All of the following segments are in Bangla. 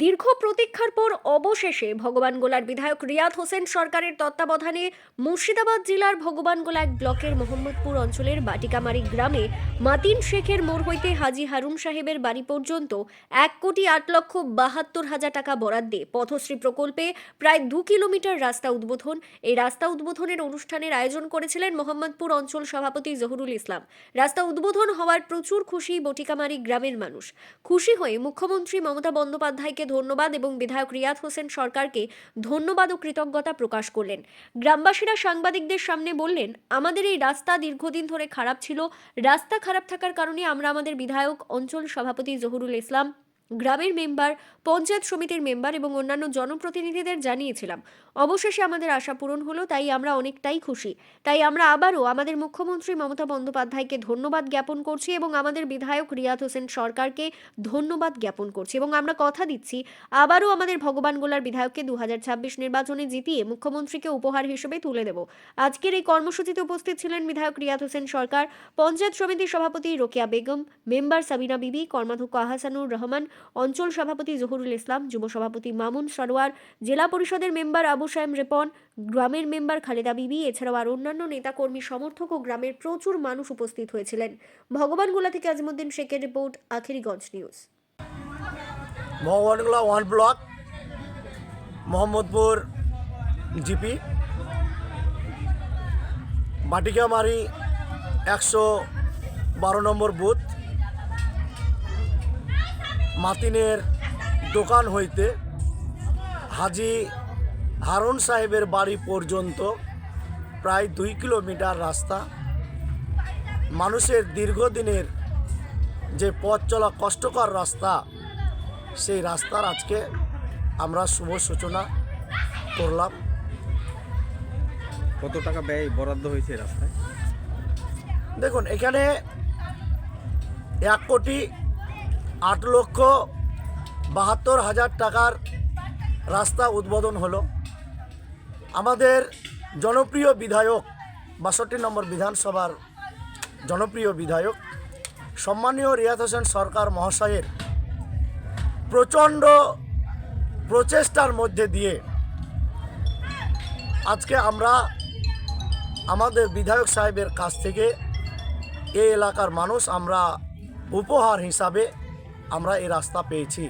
দীর্ঘ প্রতীক্ষার পর অবশেষে ভগবানগোলার বিধায়ক রিয়াদ হোসেন সরকারের তত্ত্বাবধানে মুর্শিদাবাদ জেলার ভগবানগোলা এক ব্লকের মোহাম্মদপুর অঞ্চলের বাটিকামারি গ্রামে মাতিন শেখের মোড় হইতে হাজি হারুন সাহেবের বাড়ি পর্যন্ত এক কোটি আট লক্ষ বাহাত্তর হাজার টাকা বরাদ্দে পথশ্রী প্রকল্পে প্রায় দু কিলোমিটার রাস্তা উদ্বোধন। এই রাস্তা উদ্বোধনের অনুষ্ঠানের আয়োজন করেছিলেন মোহাম্মদপুর অঞ্চল সভাপতি জহুরুল ইসলাম। রাস্তা উদ্বোধন হওয়ার প্রচুর খুশি বটিকামারি গ্রামের মানুষ। খুশি হয়ে মুখ্যমন্ত্রী মমতা বন্দ্যোপাধ্যায়কে ধন্যবাদ এবং বিধায়ক রিয়াদ হোসেন সরকারকে ধন্যবাদ ও কৃতজ্ঞতা প্রকাশ করলেন। গ্রামবাসীরা সাংবাদিকদের সামনে বললেন, আমাদের এই রাস্তা দীর্ঘদিন ধরে খারাপ ছিল। রাস্তা খারাপ থাকার কারণে আমরা আমাদের বিধায়ক, অঞ্চল সভাপতি জহুরুল ইসলাম গ্রামের মেম্বার, পঞ্চায়েত সমিতির মেম্বার এবং অন্যান্য জনপ্রতিনিধিদের জানিয়েছিলাম। অবশেষে আমাদের আশা পূরণ হলো, তাই আমরা অনেকটাই খুশি। তাই আমরা আবারও আমাদের মুখ্যমন্ত্রী মমতা বন্দ্যোপাধ্যায়কে ধন্যবাদ জ্ঞাপন করছি এবং আমাদের বিধায়ক রিয়াদ হোসেন সরকারকে ধন্যবাদ জ্ঞাপন করছি এবং আমরা কথা দিচ্ছি, আবারও আমাদের ভগবানগোলার বিধায়ককে দু হাজার ছাব্বিশ নির্বাচনে জিতিয়ে মুখ্যমন্ত্রীকে উপহার হিসেবে তুলে দেব। আজকের এই কর্মসূচিতে উপস্থিত ছিলেন বিধায়ক রিয়াদ হোসেন সরকার, পঞ্চায়েত সমিতির সভাপতি রোকেয়া বেগম, মেম্বার সাবিনা বিবি, কর্মাধ্যক্ষ আহাসানুর রহমান অঞ্চল সভাপতি জহুরুল ইসলাম, যুব সভাপতি মামুন সরোয়ার জেলা পরিষদের মেম্বার আবু সাহেম রেপন, গ্রামের মেম্বার খালেদা বিবি, এছাড়াও আর অন্যান্য নেতাকর্মী, সমর্থক ও গ্রামের প্রচুর মানুষ উপস্থিত হয়েছিলেন। ভগবানগোলা থেকে আজমুদ্দিন শেখের report, Akheriganj news. Bhagabangola one block, Mohammadpur GP, Batikamari একশো বারো নম্বর বুথ মাতিনের দোকান হইতে হাজি হারুন সাহেবের বাড়ি পর্যন্ত প্রায় দুই কিলোমিটার রাস্তা। মানুষের দীর্ঘদিনের যে পথ চলা কষ্টকর রাস্তা সেই রাস্তার আজকে আমরা শুভ সূচনা করলাম। কত টাকা ব্যয় বরাদ্দ হয়েছে রাস্তায়? দেখুন এখানে এক কোটি আট লক্ষ বাহাত্তর হাজার টাকার রাস্তা উদ্বোধন হলো। আমাদের জনপ্রিয় বিধায়ক, বাষট্টি নম্বর বিধানসভার জনপ্রিয় বিধায়ক, সম্মানীয় রিয়াদ হোসেন সরকার মহাশয়ের প্রচণ্ড প্রচেষ্টার মধ্যে দিয়ে আজকে আমরা আমাদের বিধায়ক সাহেবের কাছ থেকে এই এলাকার মানুষ আমরা উপহার হিসাবে আমরা এই রাস্তা পেয়েছি।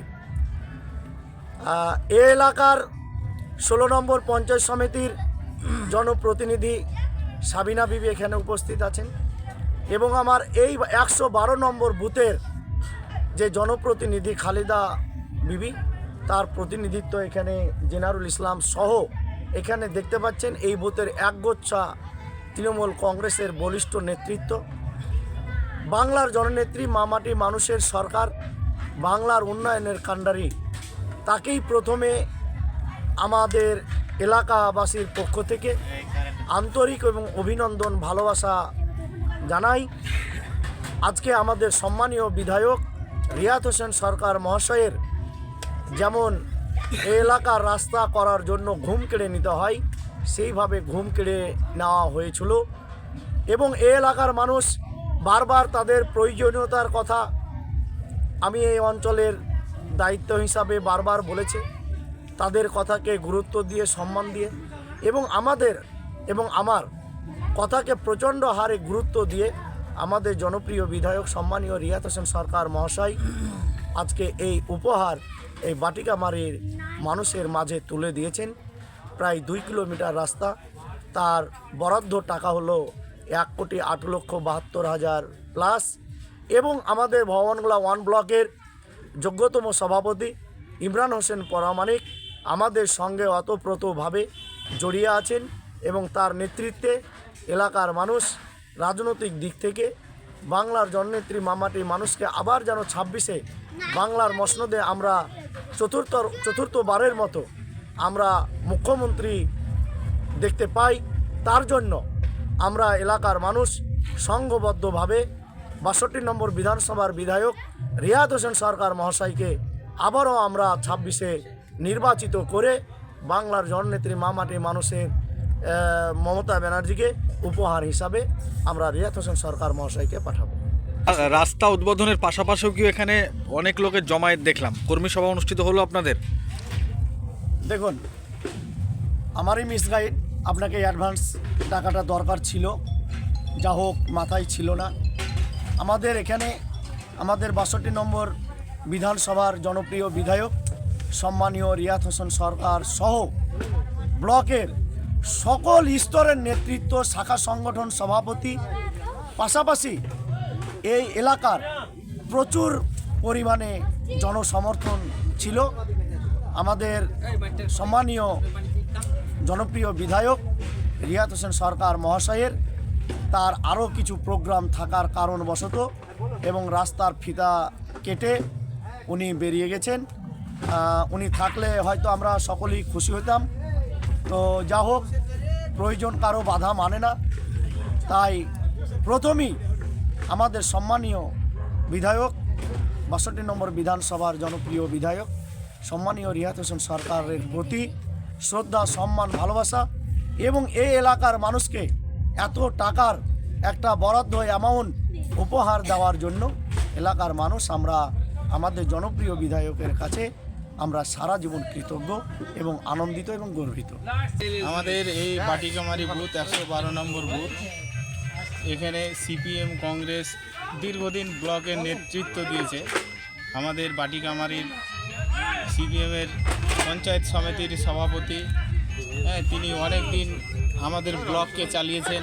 এ এলাকার ষোলো নম্বর পঞ্চায়েত সমিতির জনপ্রতিনিধি সাবিনা বিবি এখানে উপস্থিত আছেন এবং আমার এই একশো বারো নম্বর বুথের যে জনপ্রতিনিধি খালেদা বিবি, তার প্রতিনিধিত্ব এখানে জেনারুল ইসলাম সহ এখানে দেখতে পাচ্ছেন এই বুথের একগোচ্ছা তৃণমূল কংগ্রেসের বলিষ্ঠ নেতৃত্ব। বাংলার জননেত্রী মামাটি মানুষের সরকার বাংলার উন্নয়নের কাণ্ডারি। তাকেই প্রথমে আমাদের এলাকাবাসীর পক্ষ থেকে আন্তরিক এবং অভিনন্দন, ভালোবাসা জানাই। আজকে আমাদের সম্মানীয় বিধায়ক রিয়াদ হোসেন সরকার মহাশয়ের যেমন এলাকার রাস্তা করার জন্য ঘুম কেড়ে নিতে হয়, সেইভাবে ঘুম কেড়ে নেওয়া হয়েছিল। এবং এ এলাকার মানুষ বারবার তাদের প্রয়োজনীয়তার কথা আমি এই অঞ্চলের দায়িত্ব হিসাবে বারবার বলেছে, তাদের কথাকে গুরুত্ব দিয়ে, সম্মান দিয়ে এবং আমাদের এবং আমার কথাকে প্রচণ্ড হারে গুরুত্ব দিয়ে আমাদের জনপ্রিয় বিধায়ক সম্মানীয় রিয়াত হোসেন সরকার মহাশয় আজকে এই উপহার এই বাটিকামারির মানুষের মাঝে তুলে দিয়েছেন। প্রায় দুই কিলোমিটার রাস্তা, তার বরাদ্দ টাকা হলো এক কোটি আট লক্ষ বাহাত্তর হাজার প্লাস এবং আমাদের ভবনগোলা ওয়ান ব্লকের যোগ্যতম সভাপতি ইমরান হোসেন পরামানিক আমাদের সঙ্গে অতপ্রতভাবে জড়িয়ে আছেন এবং তার নেতৃত্বে এলাকার মানুষ রাজনৈতিক দিক থেকে বাংলার জননেত্রী মামাটি মানুষকে আবার যেন ছাব্বিশে বাংলার মসনদে আমরা চতুর্থ, চতুর্থবারের মতো আমরা মুখ্যমন্ত্রী দেখতে পাই। তার জন্য আমরা এলাকার মানুষ সংঘবদ্ধভাবে বাষট্টি নম্বর বিধানসভার বিধায়ক রিয়াদ হোসেন সরকার মহাশয়কে আবারও আমরা ছাব্বিশে নির্বাচিত করে বাংলার জননেত্রী মামাটি মানুষের মমতা ব্যানার্জিকে উপহার হিসাবে আমরা রিয়াদ হোসেন সরকার মহাশয়কে পাঠাবো। রাস্তা উদ্বোধনের পাশাপাশিও কি এখানে অনেক লোকের জমায়েত দেখলাম? কর্মী সভা অনুষ্ঠিত হলো আপনাদের? দেখুন আমারই মিস গাইড আপনাকে অ্যাডভান্স টাকাটা দরকার ছিল। যা হোক মাথায় ছিল না। আমাদের এখানে আমাদের বাষট্টি নম্বর বিধানসভার জনপ্রিয় বিধায়ক সম্মানীয় রিয়াত হোসেন সরকার সহ ব্লকের সকল স্তরের নেতৃত্ব, শাখা সংগঠন সভাপতি, পাশাপাশি এই এলাকার প্রচুর পরিমাণে জনসমর্থন ছিল। আমাদের সম্মানীয় জনপ্রিয় বিধায়ক রিয়াত হোসেন সরকার মহাশয়ের তার আরও কিছু প্রোগ্রাম থাকার কারণবশত এবং রাস্তার ফিতা কেটে উনি বেরিয়ে গেছেন। উনি থাকলে হয়তো আমরা সকলেই খুশি হতাম। তো যা হোক, প্রয়োজন কারও বাধা মানে না। তাই প্রথমেই আমাদের সম্মানীয় বিধায়ক, বাষট্টি নম্বর বিধানসভার জনপ্রিয় বিধায়ক, সম্মানীয় রিয়াত হোসেন সরকারের প্রতি শ্রদ্ধা, সম্মান, ভালোবাসা এবং এই এলাকার মানুষকে এত টাকার একটা বরাদ্দ অ্যামাউন্ট উপহার দেওয়ার জন্য এলাকার মানুষ আমরা, আমাদের জনপ্রিয় বিধায়কের কাছে আমরা সারা জীবন কৃতজ্ঞ এবং আনন্দিত এবং গর্বিত। আমাদের এই বাটিকামারি বুথ একশো বারো নম্বর বুথ। এখানে সিপিএম কংগ্রেস দীর্ঘদিন ব্লকের নেতৃত্ব দিয়েছে। আমাদের বাটিকামারির সিপিএমের পঞ্চায়েত সমিতির সভাপতি হ্যাঁ তিনি অনেক দিন আমাদের ব্লককে চালিয়েছেন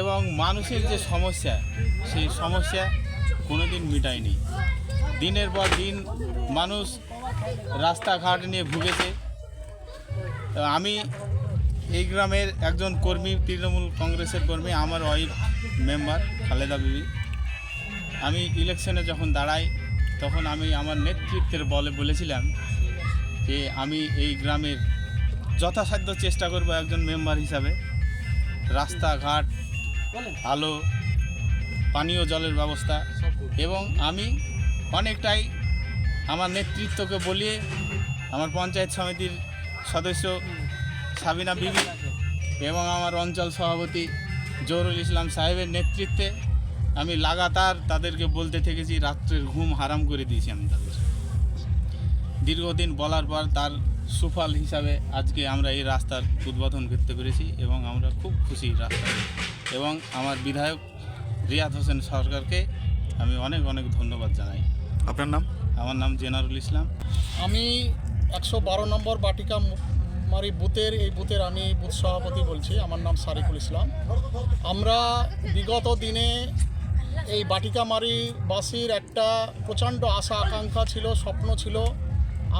এবং মানুষের যে সমস্যা, সেই সমস্যা কোনোদিন মিটায়নি। দিনের পর দিন মানুষ রাস্তাঘাট নিয়ে ভুগেছে। আমি এই গ্রামের একজন কর্মী, তৃণমূল কংগ্রেসের কর্মী, আমার ওয়াইফ মেম্বার, খালেদা বিবি। আমি ইলেকশনে যখন দাঁড়াই, তখন আমি আমার নেতৃত্বের বলে বলেছিলাম যে আমি এই গ্রামের যথাসাধ্য চেষ্টা করব একজন মেম্বার হিসাবে। রাস্তাঘাট আলো পানীয় জলের ব্যবস্থা এবং আমি অনেকটাই আমার নেতৃত্বকে বলিয়ে আমার পঞ্চায়েত সমিতির সদস্য সাবিনা বিবি এবং আমার অঞ্চল সভাপতি জহরুল ইসলাম সাহেবের নেতৃত্বে আমি লাগাতার তাদেরকে বলতে থেকেছি, রাত্রের ঘুম হারাম করে দিয়েছি আমি তাদের। দীর্ঘদিন বলার পর তার সুফল হিসাবে আজকে আমরা এই রাস্তার উদ্বোধন করতে পেরেছি এবং আমরা খুব খুশি রাস্তা এবং আমার বিধায়ক রিয়াদ হোসেন সরকারকে আমি অনেক অনেক ধন্যবাদ জানাই। আপনার নাম? আমার নাম জেনারুল ইসলাম। আমি একশো বারো নম্বর বাটিকা মারি বুথের এই বুথের আমি বুথ সভাপতি বলছি আমার নাম সারিকুল ইসলাম। আমরা বিগত দিনে এই বাটিকামারি বাসীর একটা প্রচণ্ড আশা আকাঙ্ক্ষা ছিল স্বপ্ন ছিল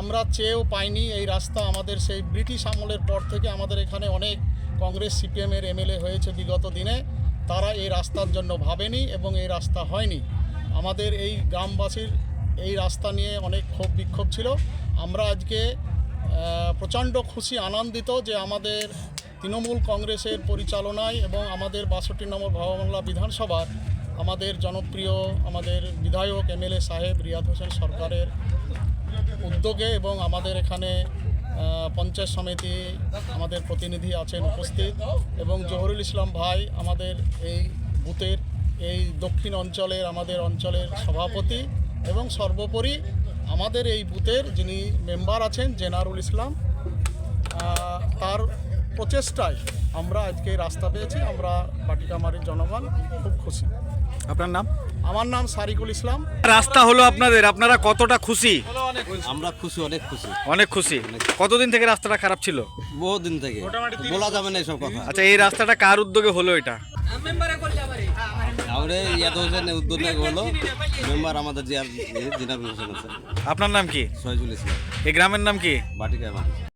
আমরা চেয়েও পাইনি এই রাস্তা আমাদের সেই ব্রিটিশ আমলের পর থেকে আমাদের এখানে অনেক কংগ্রেস সিপিএমের এমএলএ হয়েছে বিগত দিনে। তারা এই রাস্তার জন্য ভাবেনি এবং এই রাস্তা হয়নি। আমাদের এই গ্রামবাসীর এই রাস্তা নিয়ে অনেক ক্ষোভ বিক্ষোভ ছিল। আমরা আজকে প্রচণ্ড খুশি, আনন্দিত যে আমাদের তৃণমূল কংগ্রেসের পরিচালনায় এবং আমাদের বাষট্টি নম্বর ভবনলা বিধানসভার আমাদের জনপ্রিয়, আমাদের বিধায়ক, এমএলএ সাহেব রিয়াদ হোসেন সরকারের উদ্যোগে এবং আমাদের এখানে পঞ্চায়েত সমিতি আমাদের প্রতিনিধি আছেন উপস্থিত এবং জহরুল ইসলাম ভাই আমাদের এই বুথের, এই দক্ষিণ অঞ্চলের, আমাদের অঞ্চলের সভাপতি এবং সর্বোপরি আমাদের এই বুথের যিনি মেম্বার আছেন জেনারুল ইসলাম তার প্রচেষ্টায় আমরা আজকে রাস্তা পেয়েছি, আমরা বাটিকামারির জনগণ খুব খুশি। আপনার নাম? আমার নাম সারিকুল ইসলাম। রাস্তা হলো আপনাদের আপনারা কতটা খুশি? আমরা খুশি অনেক খুশি। অনেক খুশি। কতদিন থেকে রাস্তাটা খারাপ ছিল? বহু দিন থেকে বলা যাবে না এসব কথা। আচ্ছা এই রাস্তাটা কার উদ্যোগে হলো এটা? আমরা ইয়াদ হোসেন উদ্যোগ হলো। মেম্বার আমাদের জিয়ার জিনার হোসেন আছে। আপনার নাম কি? সহিজুল ইসলাম। এই গ্রামের নাম কি? মানুষ